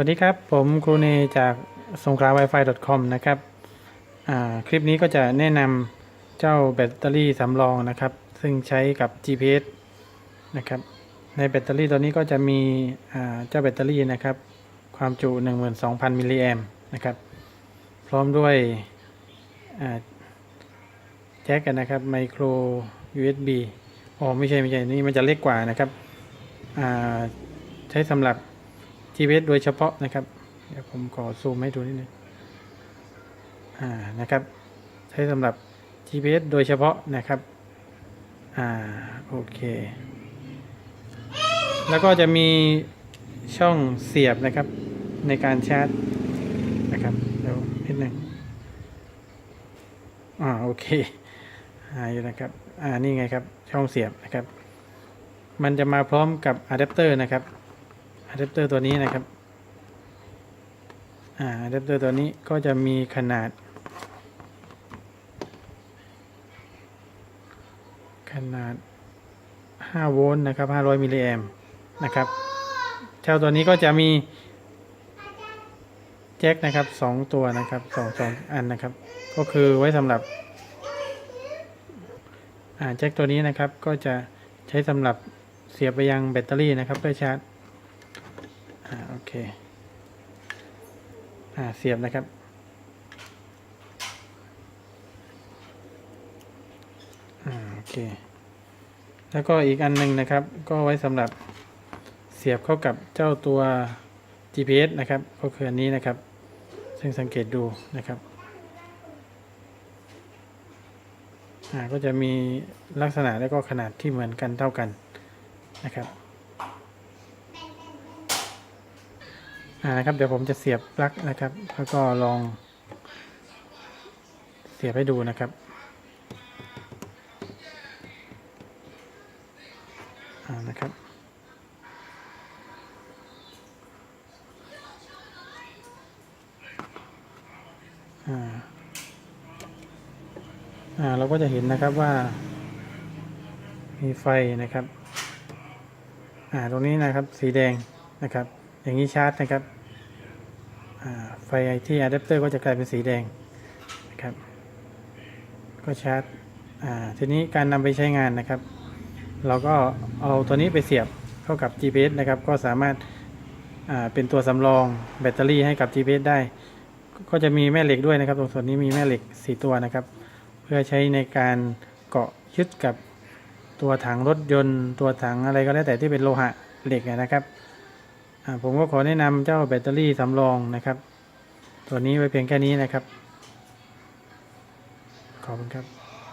วัสดีครับ ผมครูเนจากสงขลา Wi-Fi.com นะครับคลิปนี้ก็จะแนะนำเจ้าแบตเตอรี่สำรองนะครับ ซึ่งใช้กับ GPS นะครับ ในแบตเตอรี่ตัวนี้ก็จะมีเจ้าแบตเตอรี่นะครับ ความจุ 12,000 มิลลิแอมนะครับ พร้อมด้วยแจ็คนะครับไมโคร USB อ๋อไม่ใช่ไม่ใช่นี่มันจะเล็กกว่านะครับ ใช้สำหรับ GPS โดยเฉพาะนะครับ เดี๋ยวผมขอซูมให้ดูนิดนึงอ่านะครับ ใช้สำหรับ GPS โดยเฉพาะนะครับ อ่าโอเค แล้วก็จะมีช่องเสียบนะครับในการชาร์จนะครับเดี๋ยวนิดนึงอ่าโอเคอ่าอยู่นะครับอ่านี่ไงครับช่องเสียบนะครับ มันจะมาพร้อมกับอะแดปเตอร์นะครับ อะแดปเตอร์ตัวนี้นะครับอ่าอะแดปเตอร์ตัวนี้ก็จะมีขนาด ขนาด 5 โวลต์นะครับ 500 มิลลิแอมนะครับเจ้าตัวนี้ก็จะมีแจ็คนะครับ2ตัวนะครับสองสองอันนะครับ ก็คือไว้สำหรับอ่าแจ็คตัวนี้นะครับก็จะใช้สำหรับเสียบไปยังแบตเตอรี่นะครับเพื่อชาร์จ อ่าโอเค อ่าเสียบนะครับ อ่าโอเค แล้วก็อีกอันหนึ่งนะครับ ก็ไว้สำหรับเสียบเข้ากับเจ้าตัว GPS นะครับ ก็คืออันนี้นะครับ ซึ่งสังเกตดูนะครับอ่าก็จะมีลักษณะและก็ขนาดที่เหมือนกันเท่ากันนะครับ อ่านะครับเดี๋ยวผมจะเสียบปลั๊กนะครับ แล้วก็ลองเสียบให้ดูนะครับอ่านะครับอ่าอ่าเราก็จะเห็นนะครับว่า มีไฟนะครับ อ่าตรงนี้นะครับสีแดงนะครับ อย่างนี้ชาร์จนะครับ ไฟที่อะแดปเตอร์ก็จะกลายเป็นสีแดงนะครับ ก็ชาร์จทีนี้การนำไปใช้งานนะครับ เราก็เอาตัวนี้ไปเสียบเข้ากับ GPS นะครับ ก็สามารถเป็นตัวสำรองแบตเตอรี่ให้กับ GPS ได้ ก็จะมีแม่เหล็กด้วยนะครับ ตรงส่วนนี้มีแม่เหล็ก 4 ตัวนะครับ เพื่อใช้ในการเกาะยึดกับตัวถังรถยนต์ ตัวถังอะไรก็แล้วแต่ที่เป็นโลหะเหล็กนะครับ ผมก็ขอแนะนำเจ้าแบตเตอรี่สำรองนะครับ ตัวนี้ไว้เพียงแค่นี้นะครับ ขอบคุณครับ